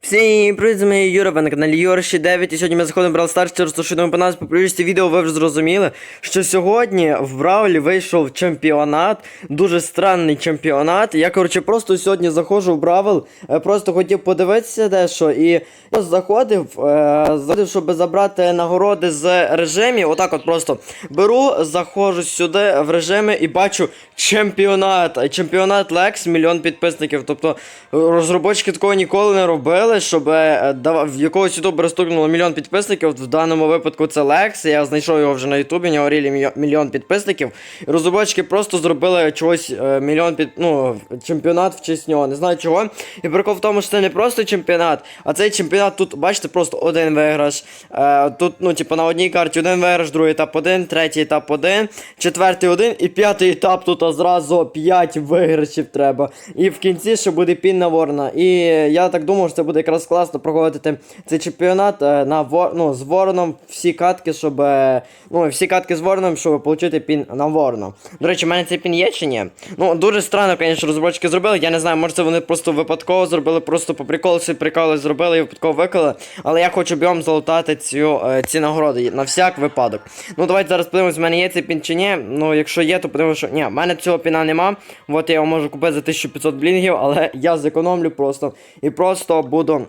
Всім привіт, з мене Юра, ви на каналі Юра 9 і сьогодні ми заходимо в Brawl Stars через те, що по нас по відео ви вже зрозуміли, що сьогодні в Бравлі вийшов чемпіонат, дуже странний чемпіонат. Я, коротше, просто сьогодні заходжу в Бравл, е, просто хотів подивитися дещо і заходив, е, заходив, щоб забрати нагороди з режимів. Отак от просто беру, заходжу сюди в режими і бачу чемпіонат. Чемпіонат Лекс, мільйон підписників. Тобто розробочки такого ніколи не робили, щоб е, в якогось ютубера стукнуло мільйон підписників. В даному випадку це Лекс. Я знайшов його вже на Ютубі, у нього рілі мільйон- підписників. Розробочки просто зробили чогось е, мільйон під ну, чемпіонат в честь нього. Не знаю чого. І прикол в тому, що це не просто чемпіонат, а цей чемпіонат тут, бачите, просто один виграш. Е, тут, ну, типу, на одній карті один виграш, другий етап один, третій етап один, четвертий один і п'ятий етап тут зразу 5 виграшів треба. І в кінці ще буде пінна ворона. І я так думав, що це буде якраз класно проходити цей чемпіонат е, на ну, з вороном всі катки, щоб. е, Ну, всі катки з вороном, щоб отримати пін на ворона. До речі, в мене цей пін є чи ні? Ну, дуже странно, звісно, розробники зробили. Я не знаю, може це вони просто випадково зробили, просто по приколу всі приколи зробили і випадково виклали. Але я хочу бігом залутати цю, е, ці нагороди на всяк випадок. Ну, давайте зараз подивимось, в мене є цей пін чи ні. Ну, якщо є, то подивимося, що ні, в мене цього піна нема. От я його можу купити за 1500 блінгів, але я зекономлю просто і просто буду.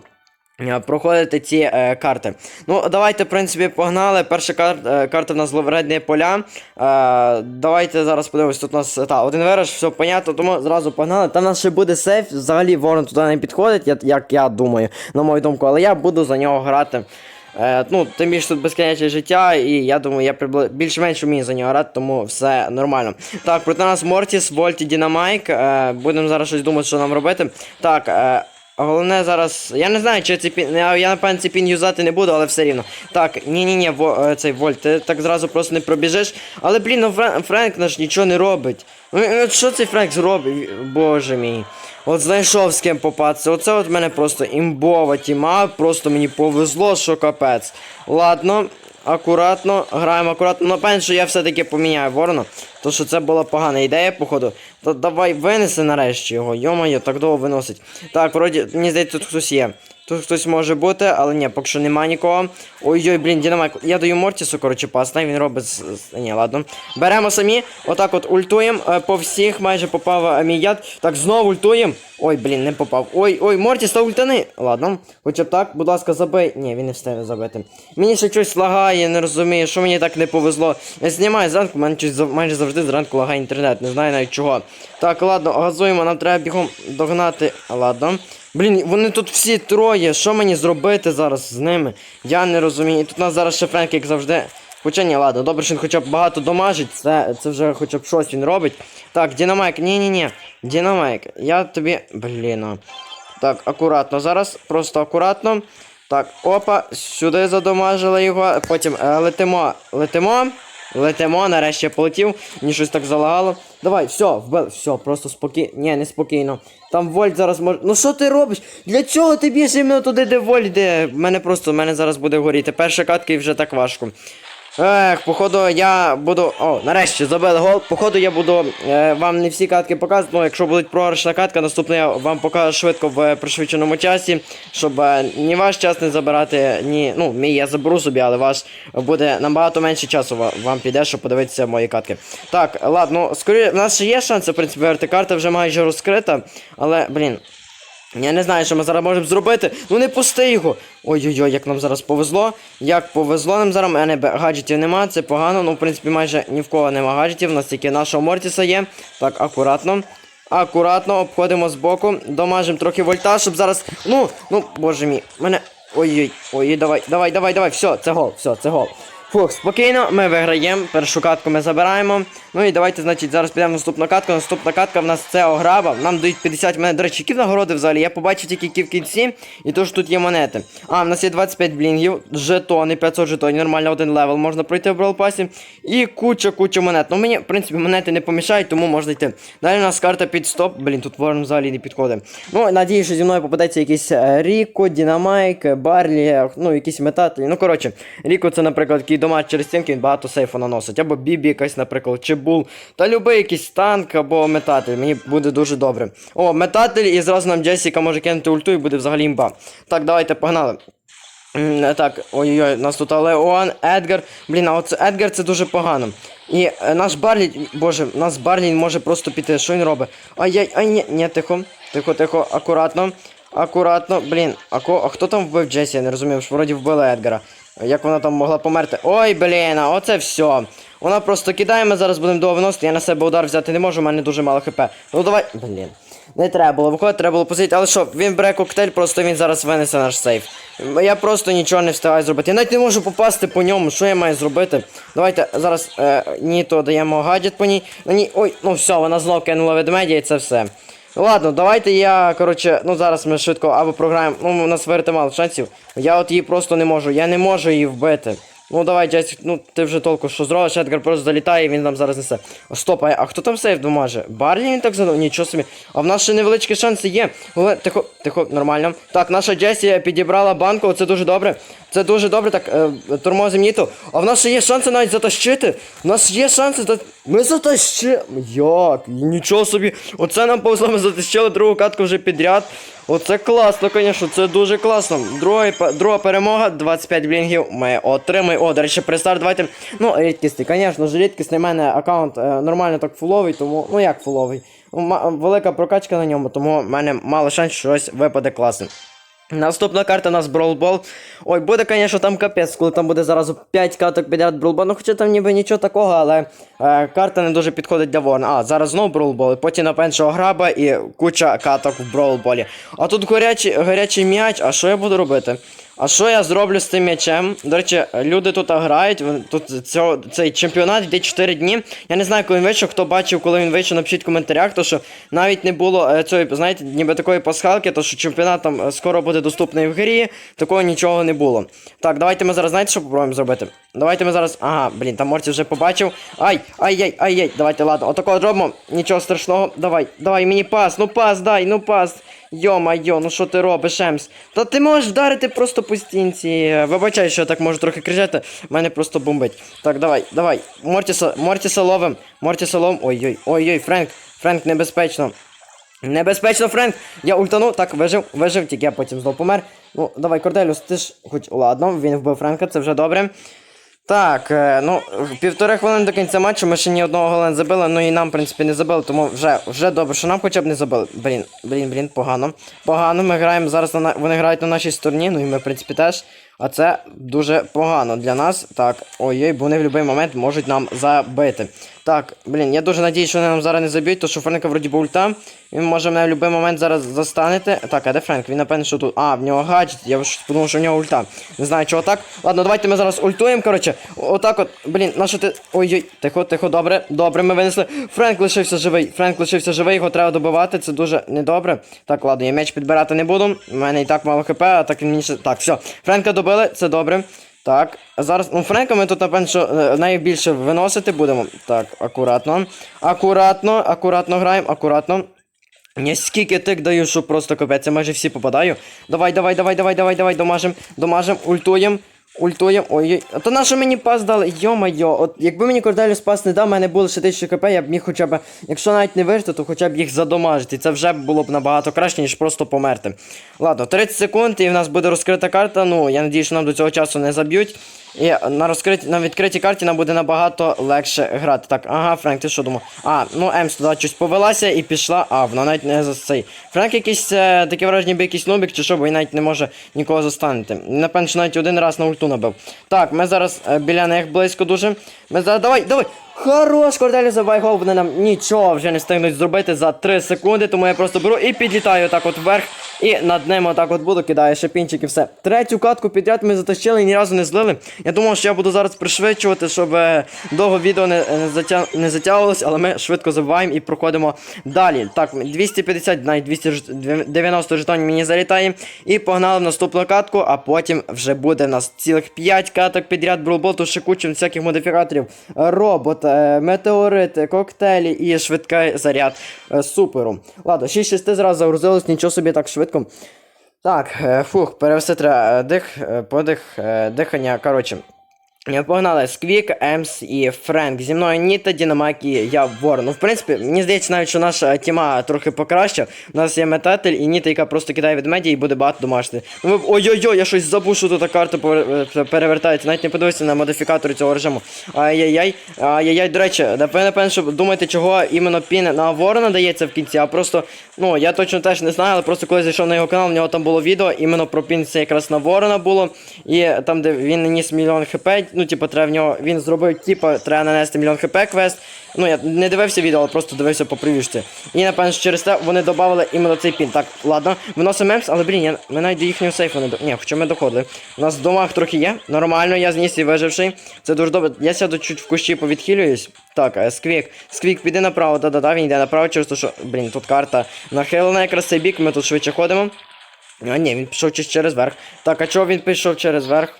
е, Проходити ці е, карти. Ну, давайте, в принципі, погнали. Перша кар... е, карта в нас зловредні поля. Е, давайте зараз подивимось. Тут у нас та, один вираж, все понятно, тому зразу погнали. Там у нас ще буде сейф. Взагалі ворон туди не підходить, я, як я думаю, на мою думку, але я буду за нього грати. Е, ну, тим більше тут безконечне життя, і я думаю, я прибли... більш-менш вмію за нього грати, тому все нормально. Так, проти нас Мортіс, Вольт і Дінамайк. Е, будемо зараз щось думати, що нам робити. Так, е, головне зараз. Я не знаю, чи цей пін. Я, напевно цей пін юзати не буду, але все рівно. Так, ні-ні-ні, во, е, цей Вольт, ти так зразу просто не пробіжиш. Але, блін, ну Френ... Френк наш нічого не робить. Ну, що цей Френк зробить? Боже мій. От знайшов з ким попатися. Оце от мене просто імбова тіма. Просто мені повезло, що капець. Ладно, акуратно, граємо акуратно. Напевно, що я все-таки поміняю ворона. То що це була погана ідея, походу. То давай винеси нарешті його. Йомайо, так довго виносить. Так, вроді, мені здається, тут хтось є. Тут хтось може бути, але ні, поки що немає нікого. Ой-ой, блін, Дінамайк. Я даю Мортісу, коротше, пас. Він робить. Ні, ладно. Беремо самі. Отак от ультуємо. Е, По всіх майже попав е, мій яд. Так, знову ультуємо. Ой, блін, не попав. Ой, ой, Мортіс, та ультани. Ладно. Хоча б так, будь ласка, забий. Ні, він не встигне забити. Мені ще щось лагає, не розумію, що мені так не повезло. Я знімаю зранку, мене майже завжди зранку лагає інтернет, не знаю навіть чого. Так, ладно, газуємо, нам треба бігом догнати. Ладно. Блін, вони тут всі троє. Що мені зробити зараз з ними? Я не розумію. І тут у нас зараз ще Френк, як завжди. Хоча ні, ладно, добре, що він хоча б багато домажить, це, це вже хоча б щось він робить. Так, Дінамайк, ні-ні-ні. Дінамайк, я тобі. Блін. Так, акуратно зараз, просто акуратно. Так, опа, сюди задомажили його. Потім е, летимо, летимо. Летимо, нарешті полетів, мені щось так залагало. Давай, все, вбили, все, просто спокійно. Ні, не спокійно. Там вольт зараз може. Ну що ти робиш? Для чого ти б'єш іменно туди, де вольт де? Мене просто, мене зараз буде горіти. Перша катка і вже так важко. Ех, походу я буду. О, нарешті забили гол. Походу я буду е, вам не всі катки показувати. Ну, якщо буде програшна катка, наступна я вам покажу швидко в е, пришвидшеному часі, щоб е, ні ваш час не забирати, ні. Ну, мій я заберу собі, але ваш буде набагато менше часу вам піде, щоб подивитися мої катки. Так, ладно, скоріше, в нас ще є шанси, в принципі, виграти. Карта вже майже розкрита, але, блін. Я не знаю, що ми зараз можемо зробити. Ну не пусти його. Ой-ой-ой, як нам зараз повезло. Як повезло нам зараз. У мене гаджетів нема, це погано. Ну, в принципі, майже ні в кого нема гаджетів. У нас тільки нашого Мортіса є. Так, акуратно. Акуратно, обходимо збоку. Домажимо трохи вольта, щоб зараз. Ну, ну, боже мій, мене. Ой-ой, ой, давай, давай, давай, давай. Все, це гол, все, це гол. Фух, спокійно, ми виграємо. Першу катку ми забираємо. Ну і давайте, значить, зараз підемо наступну катку. Наступна катка в нас це ограба. Нам дають 50 монет. До речі, які нагороди взагалі? Я побачив тільки які в кінці, і то ж тут є монети. А, в нас є 25 блінгів, жетони, 500 жетонів, нормально один левел можна пройти в бралпасі. І куча, куча монет. Ну мені, в принципі, монети не помішають, тому можна йти. Далі у нас карта під стоп. Блін, тут ворон взагалі не підходить. Ну, надію, що зі мною попадеться якийсь е, Ріко, Дінамайк, Барлі, ну, якісь метателі. Ну, коротше, Ріко це, наприклад, такий такий через стінки, він багато сейфу наносить. Або бібі якась, наприклад, чи бул. Та любий якийсь танк або метатель. Мені буде дуже добре. О, метатель, і зразу нам Джесіка може кинути ульту і буде взагалі імба. Так, давайте погнали. Так, ой-ой-ой, у нас тут Леон, Едгар. Блін, а оце Едгар це дуже погано. І е, наш Барлі, боже, наш Барлі може просто піти. Що він робить? Ай-яй, ай, ні, ні, тихо, тихо, тихо, акуратно, акуратно. Блін, а, ко, а хто там вбив Джесі? Я не розумів, що вроді вбили Едгара. Як вона там могла померти? Ой, блін, оце все. Вона просто кидає, ми зараз будемо довго виносити, я на себе удар взяти не можу, у мене дуже мало хп. Ну давай. Блін. Не треба було виходити, треба було посидіти. Але що, він бере коктейль, просто він зараз винесе наш сейф. Я просто нічого не встигаю зробити. Я навіть не можу попасти по ньому. Що я маю зробити? Давайте зараз е, ні, то даємо гаджет по ній. Ну ні, ой, ну все, вона знов кинула ведмедя і це все. Ладно, давайте я, коротше, ну зараз ми швидко або програємо. Ну, у нас вирити мало шансів. Я от її просто не можу. Я не можу її вбити. Ну давай, Джесік, ну ти вже толку що зробиш, Едгар просто залітає він нам зараз несе. Стоп, а, а хто там сейф домаже? Барлі він так задав? Нічого собі. А в нас ще невеличкі шанси є. Але тихо, тихо, нормально. Так, наша Джесі підібрала банку, це дуже добре. Це дуже добре, так, е, тормозим Ніту. А в нас ще є шанси навіть затащити. У нас є шанси за. Ми затащили. Як? Нічого собі. Оце нам повезло, ми затащили другу катку вже підряд. Оце класно, звісно, це дуже класно. Друга, друга перемога, 25 блінгів. Ми отримаємо. О, до речі, престарт, давайте. Ну, рідкісний, звісно ж, рідкісний. У мене аккаунт е, нормально так фуловий, тому. Ну як фуловий? Велика прокачка на ньому, тому в мене мало шансів, що щось випаде класно. Наступна карта у нас Ball. Ой, буде, звісно, там капець, коли там буде зараз 5 каток підряд Ball. Ну, хоча там ніби нічого такого, але е, карта не дуже підходить для Ворона. А, зараз знову Brawl Ball, потім на меншого граба і куча каток в Ball. А тут гарячий, гарячий м'яч, а що я буду робити? А що я зроблю з цим м'ячем? До речі, люди тут грають. Тут цього, цей чемпіонат йде 4 дні. Я не знаю, коли він вийшов. Хто бачив, коли він вийшов, напишіть в коментарях, то що навіть не було е, цієї, знаєте, ніби такої пасхалки, то що чемпіонат там е, скоро буде доступний в грі. Такого нічого не було. Так, давайте ми зараз, знаєте, що попробуємо зробити? Давайте ми зараз. Ага, блін, там Морті вже побачив. Ай, ай-яй, ай-яй. Давайте, ладно, отакого зробимо. Нічого страшного. Давай, давай, мені пас, ну пас, дай, ну пас. Йо-майо, ну що ти робиш, Емс? Та ти можеш вдарити просто по стінці. Вибачай, що я так можу трохи кричати, мене просто бомбить. Так, давай, давай. Мортіса, Мортіса ловим. Мортіса ловим. Ой-ой, ой-ой, Френк, Френк, небезпечно. Небезпечно, Френк! Я ультану, так, вижив, вижив, тільки я потім знов помер. Ну, давай, Корделюс, ти ж хоч ладно, він вбив Френка, це вже добре. Так, е, ну, півтори хвилини до кінця матчу ми ще ні одного гола не забили, ну і нам, в принципі, не забили, тому вже, вже добре, що нам хоча б не забили. Блін, блін, блін, погано. Погано, ми граємо зараз на на- вони грають на нашій стороні, ну і ми, в принципі, теж. А це дуже погано для нас. Так, ой-ой, бо вони в будь-який момент можуть нам забити. Так, блін, я дуже надіюсь, що вони нам зараз не заб'ють, то що Френка вроді би ульта. Він може мене в будь-який момент зараз застанете. Так, а де Френк? Він напевно, що тут. А, в нього гаджет, я ж подумав, що в нього ульта. Не знаю, чого так. Ладно, давайте ми зараз ультуємо, коротше. Отак от. Блін, на що ти. Ой-ой, тихо, тихо, добре, добре, ми винесли. Френк лишився живий. Френк лишився живий, його треба добивати, це дуже недобре. Так, ладно, я меч підбирати не буду. У мене і так мало хп, а так він ще. Так, все. Френка добили, це добре. Так, зараз, ну Френка ми тут, напевно, що е, найбільше виносити будемо. Так, акуратно. Акуратно, акуратно граємо, акуратно. Я скільки тик даю, що просто капець, я майже всі попадаю. Давай, давай, давай, давай, давай, давай, домажем, домажем, ультуєм. Ультуєм. Ой-ой. А то на що мені пас дали? Йо-майо, от якби мені Корделіус пас не дав, в мене було ще 1000 кп, я б міг хоча б, якщо навіть не вижити, то хоча б їх задомажити. Це вже було б набагато краще, ніж просто померти. Ладно, 30 секунд і в нас буде розкрита карта. Ну, я надію, що нам до цього часу не заб'ють. І на розкрит... на відкритій карті нам буде набагато легше грати. Так, ага, Френк, ти що думав? А, ну Емс туди щось повелася і пішла. А, вона навіть не за цей. Френк якийсь е, таке враження, ніби якийсь нубік чи що, бо він навіть не може нікого застанути. Напевно, що навіть один раз на ульту набив. Так, ми зараз е, біля них близько дуже. Ми зараз. Давай, давай! Хорош, Корделі забай гол, вони нам нічого вже не встигнуть зробити за 3 секунди, тому я просто беру і підлітаю так от вверх. І над ним отак от буду, кидаю шипінчик і все. Третю катку підряд ми затащили і ні разу не злили. Я думав, що я буду зараз пришвидшувати, щоб е, довго відео не, не, затя... не затягувалось, але ми швидко забуваємо і проходимо далі. Так, 250, навіть 290 жетонів мені залітає. І погнали в наступну катку, а потім вже буде в нас цілих 5 каток підряд брулботу, ще кучу всяких модифікаторів. Робот, е, метеорити, коктейлі і швидкий заряд е, суперу. Ладно, 6-6 зразу загрузилось, нічого собі так швидко. Так, е, фух, перевести треба е, дих, е, подих, е, дихання. Коротше. Я погнали Сквік, Емс і Френк. Зі мною Ніта, Дінамак і я Ворон. Ну, в принципі, мені здається навіть, що наша тіма трохи покраща. У нас є метатель і Ніта, яка просто кидає ведмеді і буде багато домашніх. Ну, Ой-ой-ой, я щось забув, що тут карта е, перевертається. Навіть не подивився на модифікатори цього режиму. Ай-яй-яй. Ай-яй-яй, до речі, напевно, що думаєте, чого іменно пін на Ворона дається в кінці, а просто, ну, я точно теж не знаю, але просто коли зайшов на його канал, в нього там було відео, іменно про пін це якраз на Ворона було. І там, де він наніс мільйон хп, ну, типу, треба в нього, він зробив, типу, треба нанести мільйон хп квест. Ну, я не дивився відео, але просто дивився по привішці. І, напевно, через те вони додали іменно цей пін. Так, ладно, виносимо емс, але, блін, я, ми навіть до їхнього сейфу не до... Ні, хоча ми доходили. У нас в домах трохи є. Нормально, я зніс і виживший. Це дуже добре. Я сяду чуть в кущі повідхилююсь. Так, е, сквік. Сквік, піди направо, да-да-да, він йде направо, через те, що, блін, тут карта нахилена якраз цей бік, ми тут швидше ходимо. А, ні, він пішов через верх. Так, а чого він пішов через верх?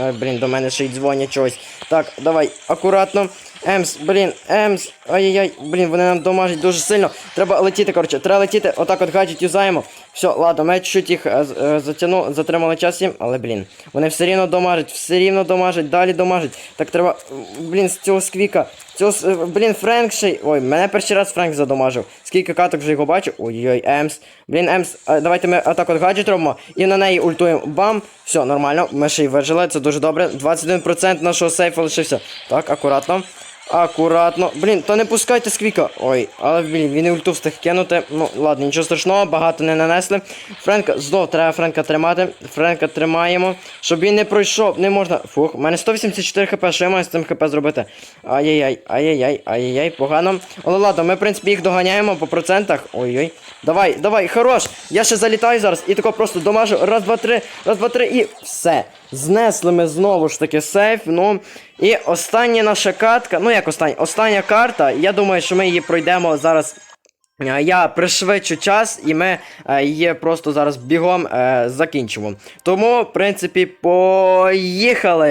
Ай, блін, до мене ще й дзвонять чогось. Так, давай, акуратно. Емс, блін, Емс. Ай-яй-яй, блін, вони нам домажать дуже сильно. Треба летіти, коротше, треба летіти. Отак от гаджет юзаємо. Все, ладно, ми чуть їх е, е, затягну, затримали час їм, але блін. Вони все рівно домажать, все рівно домажать, далі домажать. Так треба. Блін, з цього сквіка. Цього, е, блін, Френк ще. Ой, мене перший раз Френк задомажив. Скільки каток вже його бачив? Ой-ой, Емс. Блін, Емс, давайте ми атаку от гаджет робимо і на неї ультуємо. Бам! Все, нормально, ми ще й вижили, це дуже добре. 21% нашого сейфу лишився. Так, акуратно. Акуратно. Блін, то не пускайте сквіка. Ой, але блін, він і ульту встиг кинути. Ну, ладно, нічого страшного, багато не нанесли. Френка, знов треба Френка тримати. Френка тримаємо. Щоб він не пройшов, не можна. Фух, у мене 184 хп, що я маю з цим хп зробити? Ай-яй-яй, ай-яй-яй, ай-яй-яй, погано. Але ладно, ми, в принципі, їх доганяємо по процентах. Ой-ой. Давай, давай, хорош! Я ще залітаю зараз і тако просто домажу. Раз, два, три, раз, два, три і все. Знесли ми знову ж таки сейф. Ну. І остання наша катка. Ну як остання? Остання карта. Я думаю, що ми її пройдемо зараз. Е, Я пришвидшу час, і ми е, її просто зараз бігом е, закінчимо. Тому, в принципі, поїхали!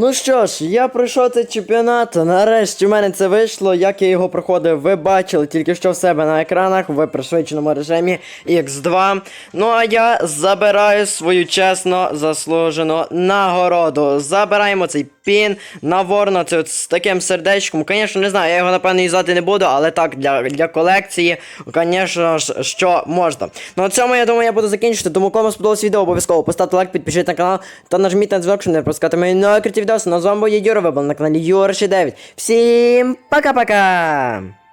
Ну що ж, я пройшов цей чемпіонат. Нарешті в мене це вийшло. Як я його проходив, ви бачили тільки що в себе на екранах в пришвидшеному режимі X2. Ну а я забираю свою чесно заслужену нагороду. Забираємо цей пін на ворона. Це от з таким сердечком. Звісно, не знаю, я його напевно юзати не буду, але так, для, для колекції, звісно ж, що можна. Ну на цьому я думаю, я буду закінчити. Тому кому сподобалось відео, обов'язково поставте лайк, підпишіть на канал та нажміть на дзвінок, щоб не пропускати мої нові відео. Ну, з вами був Юра, ви були на каналі Юра 9. Всім пока-пока!